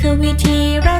คือวิธีรั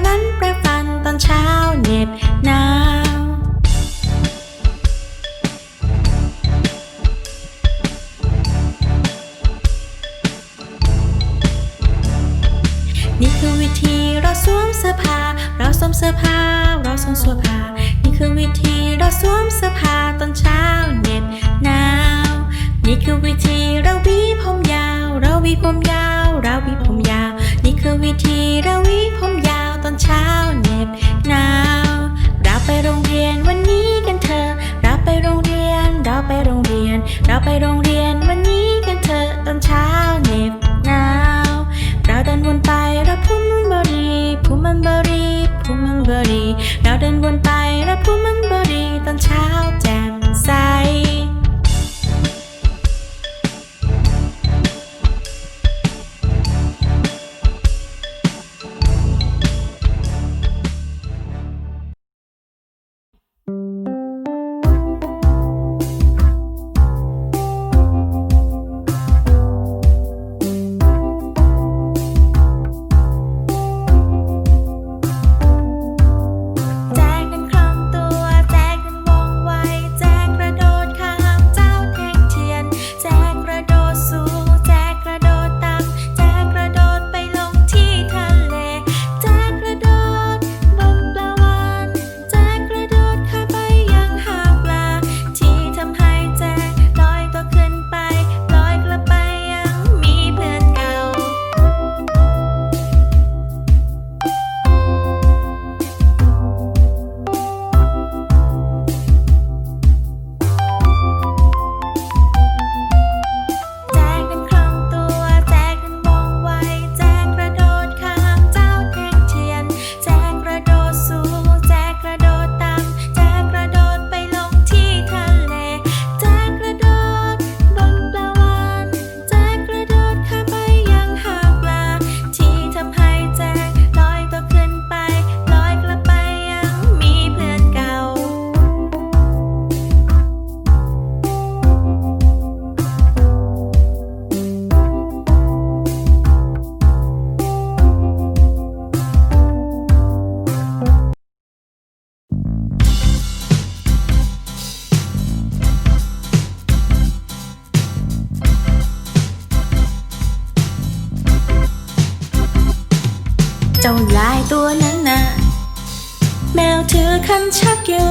คันชักอยู่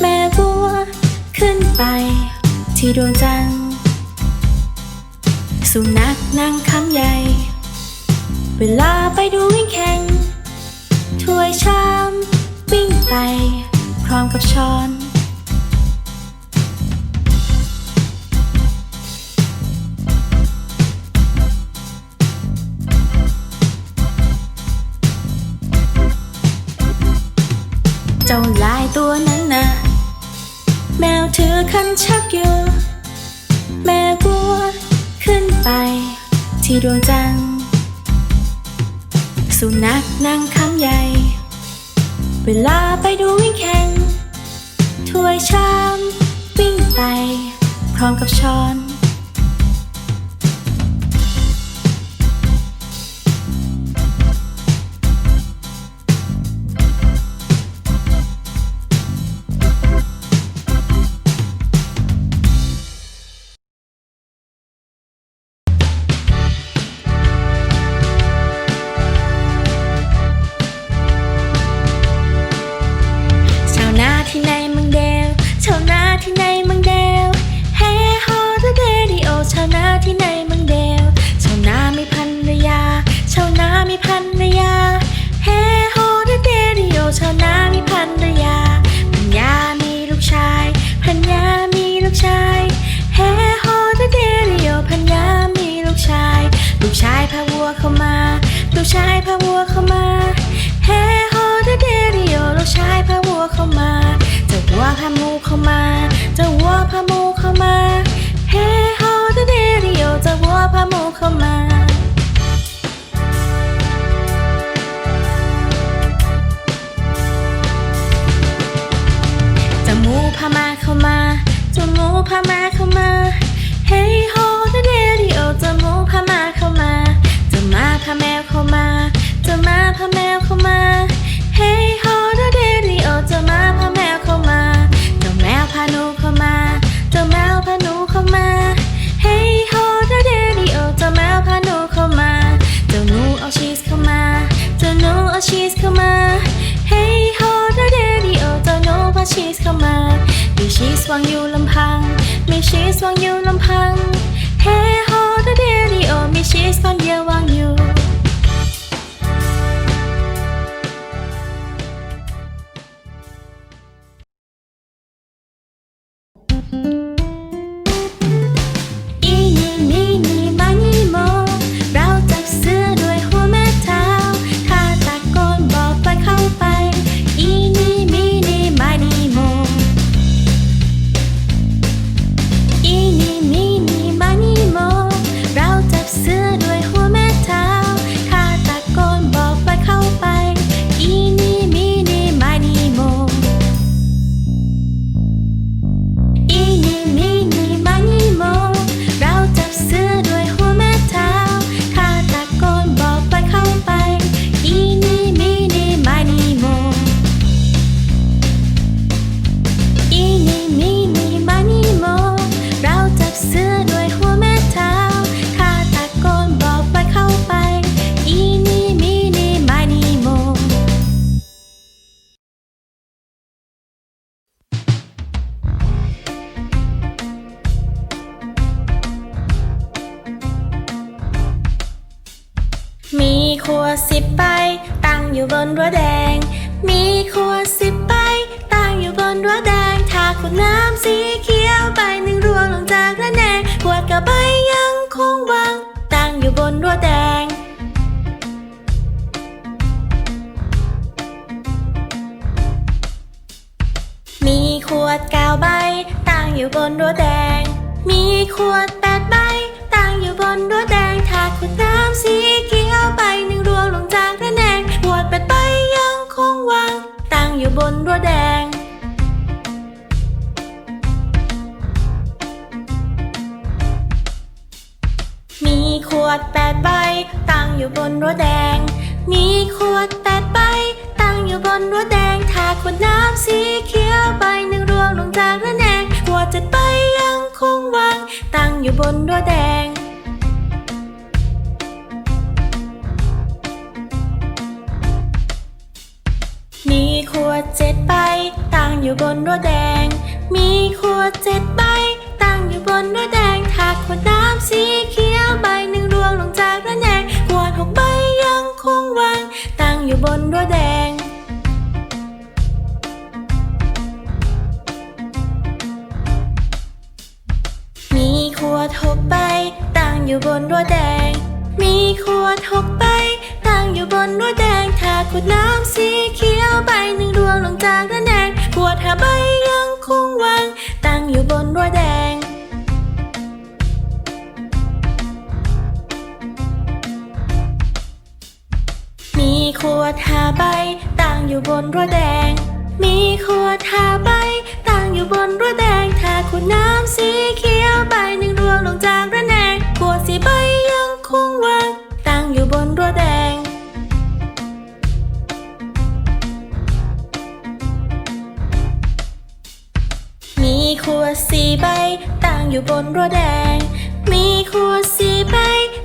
แม่บัวขึ้นไป ที่ดวงจันทร์สุนัขนั่งคำใหญ่ เวลาไปดูวิ่งแข่งถ้วยชาม วิ่งไป พร้อมกับช้อน เจ้าลายตัวนั้นนะแมวถือคันชักอยู่ แม่บัวขึ้นไป ที่ดวงจันทร์สุนัขนั่งคำใหญ่ เวลาไปดูวิ่งแข่งถ้วยชามวิ่งไป พร้อมกับช้อน เข้ามาจาหมูพามาเข้ามาจาหมูพามาเข้ามาเฮ้ยโฮเดเดดิโอเจาหมูพามาเข้ามา จะมาพาแมวเข้ามา จะมาพาแมวเข้ามา มีชีส มีขวดสิบใบตั้งอยู่บนรั้วแดง มีขวดสิบใบตั้งอยู่บนรั้วแดงถ้าขวดน้ำสีเขียวใบหนึ่งร่วงลงจากระแนงขวดกับใบยังคงวางตั้งอยู่บนรั้วแดงมีขวดเก้าใบ ตั้งอยู่บนรั้วแดง มีขวดแปดใบ ตั้งอยู่บนรั้วแดงถ้าขวดน้ำสีเขียว แดง มีขวดแปดใบ ตั้งอยู่บนรั้วแดง มีขวดแปดใบ ตั้งอยู่บนรั้วแดง ถ้าขวดน้ำสีเขียวใบหนึ่งร่วงลงจากระแนงขวดเจ็ดใบยังคงวาง ตั้งอยู่บนรั้วแดง วดเจ็ดใบตั้งอยู่บนรั้วแดง มีขวดเจ็ดใบตั้งอยู่บนรั้วแดง อยู่บนรั้วแดง มีขวดสีใบ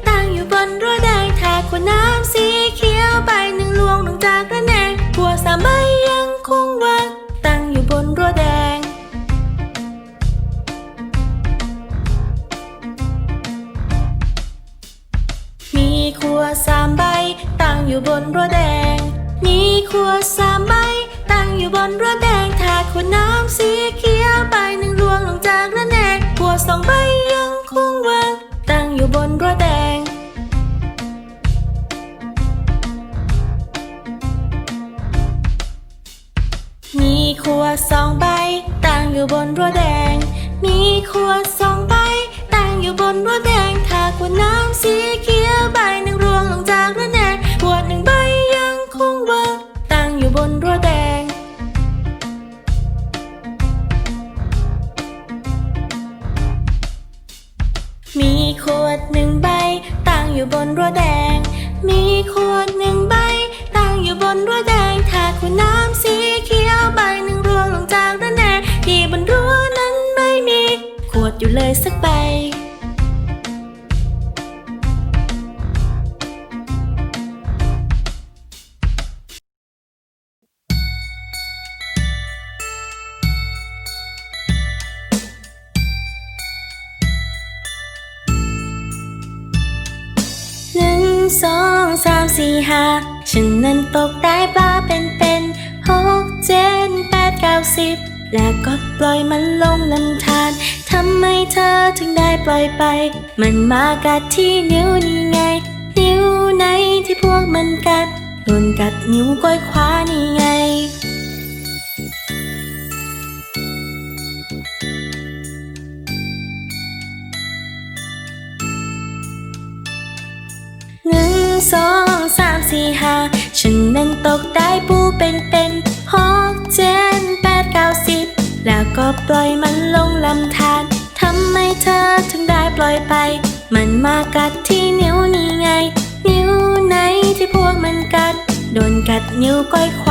ตั้งอยู่บนรั้วแดงถ้าขวดน้ำสีเขียวใบหนึ่งลวงลงจากระแนงขวดสามใบยังคงวางตั้งอยู่บนรั้วแดง มีขวดสามใบตั้งอยู่บนรั้วแดง มีขวดสามใบตั้งอยู่บนรั้วแดงถ้าขวดน้ำสีเอยู่บนรั้วแดง มีขวดสองใบตั้งอยู่บนรั้วแดงถ้าขวดน้ำสีเขียวใบหนึ่งรวงลงจากระแนงขวดหนึ่งใบยังคงวางตั้งอยู่บนรั้วแดง มีขวดหนึ่งใบตั้งอยู่บนรั้วแดง เลยสักใบ หนึ่งสองสามสี่ห้าฉันนั้นตกได้ปลาเป็นเป็นหกเจ็ดแปดเก้าสิบ แล้วก็ปล่อยมันลงลำธารทำไมเธอถึงได้ปล่อยไป มันมากัดที่นิ้วนี่ไง นิ้วไหนที่พวกมันกัดโดนกัดนิ้วก้อยขวานี่ไงหนึ่งสองสามสี่ ปล่อยมันลงลำธารทำไมเธอถึงได้ปล่อยไป มันมากัดที่นิ้วนี่ไง นิ้วไหนที่พวกมันกัด โดนกัดนิ้วก้อยขวา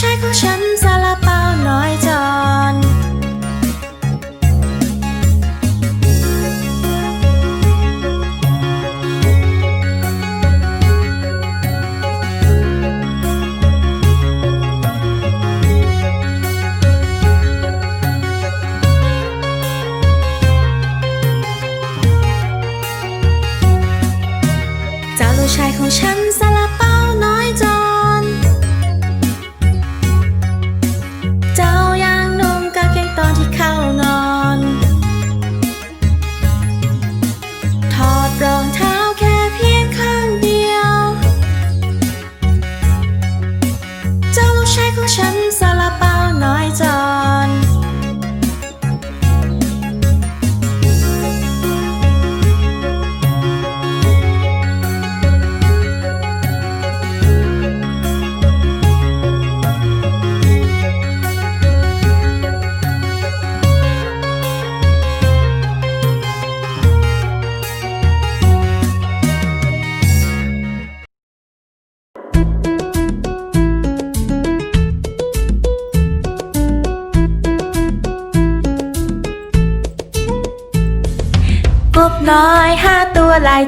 Trải.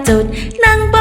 จุดนั่งบ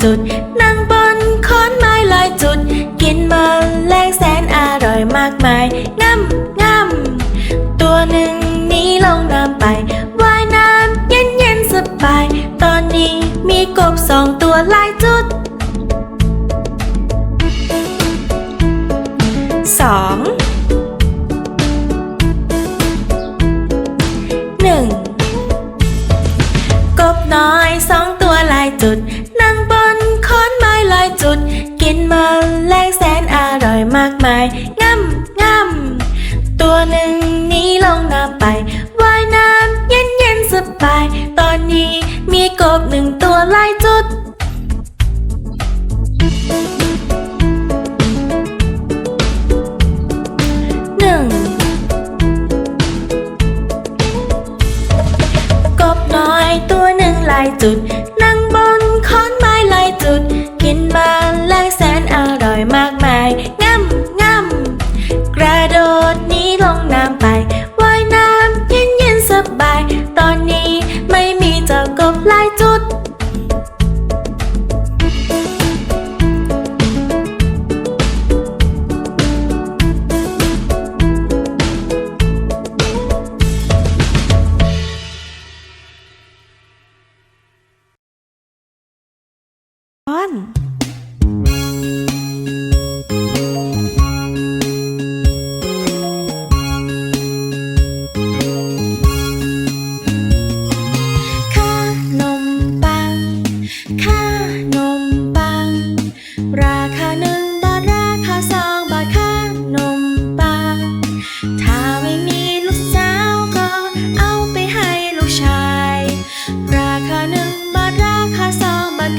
จุด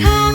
า